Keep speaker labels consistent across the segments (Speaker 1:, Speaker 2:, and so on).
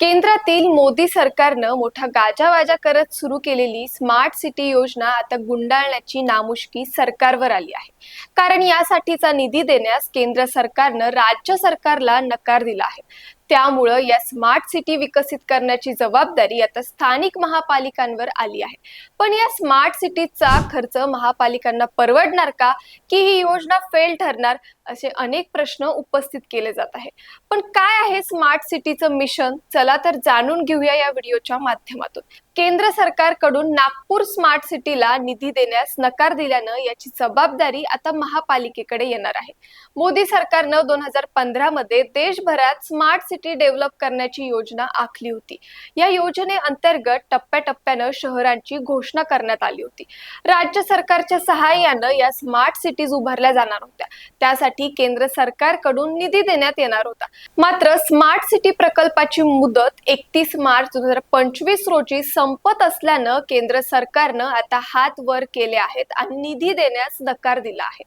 Speaker 1: केंद्रातील मोदी सरकारनं मोठा गाजावाजा करत सुरू केलेली स्मार्ट सिटी योजना आता गुंडाळण्याची नामुष्की सरकारवर आली आहे. कारण यासाठीचा निधी देण्यास केंद्र सरकारनं राज्य सरकारला नकार दिला आहे. त्यामुळं या स्मार्ट सिटी विकसित करण्याची जबाबदारी आता स्थानिक महापालिकांवर आली आहे. पण या स्मार्ट सिटीचा खर्च महापालिकांना परवडणार का? की ही योजना फेल ठरणार? असे अनेक प्रश्न उपस्थित केले जात आहे पण काय आहे स्मार्ट सिटीचं मिशन चला तर जाणून घेऊया या व्हिडिओच्या माध्यमातून. केंद्र सरकारकडून नागपूर स्मार्ट सिटीला निधी देण्यास नकार दिल्यानं याची जबाबदारी आता महापालिकेकडे येणार आहे. मोदी सरकारनं दोन हजार पंधरा मध्ये देशभरात स्मार्ट सिटी डेव्हलप करण्याची योजना आखली होती. या योजनेअंतर्गत टप्प्याटप्प्यानं शहरांची घोषणा करण्यात आली होती. राज्य सरकारच्या सहाय्यानं या स्मार्ट सिटीज उभारल्या जाणार होत्या. त्यासाठी केंद्र सरकारकडून निधी देण्यात येणार होता. मात्र स्मार्ट सिटी प्रकल्पाची मुदत एकतीस मार्च दोन हजार पंचवीस रोजी संपत असल्यानं केंद्र सरकारनं आता हात वर केले आहेत आणि निधी देण्यास नकार दिला आहे.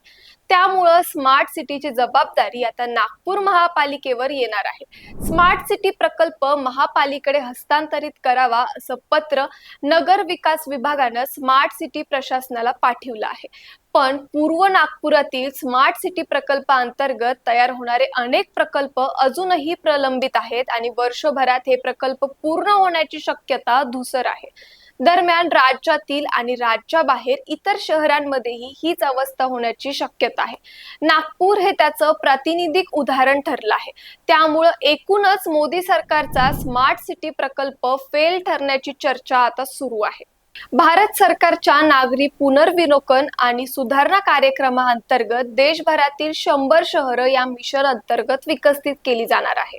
Speaker 1: त्यामुळं स्मार्ट सिटीची जबाबदारी आता नागपूर महापालिकेवर येणार आहे. स्मार्ट सिटी प्रकल्प महापालिकेकडे हस्तांतरित करावा असं पत्र नगर विकास विभागानं स्मार्ट सिटी प्रशासनाला पाठवलं आहे. पण पूर्व नागपुरातील स्मार्ट सिटी प्रकल्पाअंतर्गत तयार होणारे अनेक प्रकल्प अजूनही प्रलंबित आहेत आणि वर्षभरात हे प्रकल्प पूर्ण होण्याची शक्यता धुसर आहे. दरम्यान राज्यातील आणि राज्याबाहेर इतर शहरांमध्येही हीच अवस्था होण्याची शक्यता आहे. नागपूर हे त्याचं प्रातिनिधिक उदाहरण ठरलं आहे. त्यामुळं एकूणच मोदी सरकारचा स्मार्ट सिटी प्रकल्प फेल ठरण्याची चर्चा आता सुरू आहे. भारत सरकारच्या नागरी पुनर्विलोकन आणि सुधारणा कार्यक्रमाअंतर्गत देशभरातील शंभर शहरं या मिशन अंतर्गत विकसित केली जाणार आहे.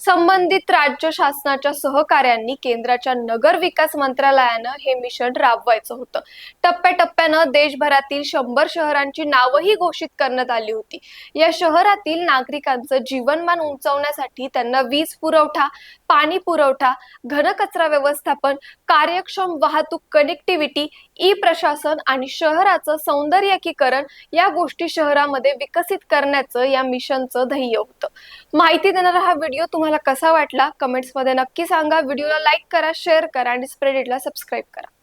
Speaker 1: संबंधित राज्य शासनाच्या सहकार्यांनी केंद्राच्या नगर विकास मंत्रालयानं हे मिशन राबवायचं होतं. टप्प्याटप्प्यानं देशभरातील शंभर शहरांची नावही घोषित करण्यात आली होती. या शहरातील नागरिकांचं जीवनमान उंचावण्यासाठी त्यांना वीज पुरवठा पाणी पुरवठा घनकचरा व्यवस्थापन कार्यक्षम वाहतूक कनेक्टिव्हिटी ई प्रशासन आणि शहराचं सौंदर्यकीकरण या गोष्टी शहरामध्ये विकसित करण्याचं या मिशनचं ध्येय होतं. माहिती देणारा हा व्हिडिओ तुम्हाला कसा वाटला? कमेंट्समध्ये नक्की सांगा. व्हिडिओला लाईक करा शेअर करा आणि स्प्रेडिटला सबस्क्राईब करा.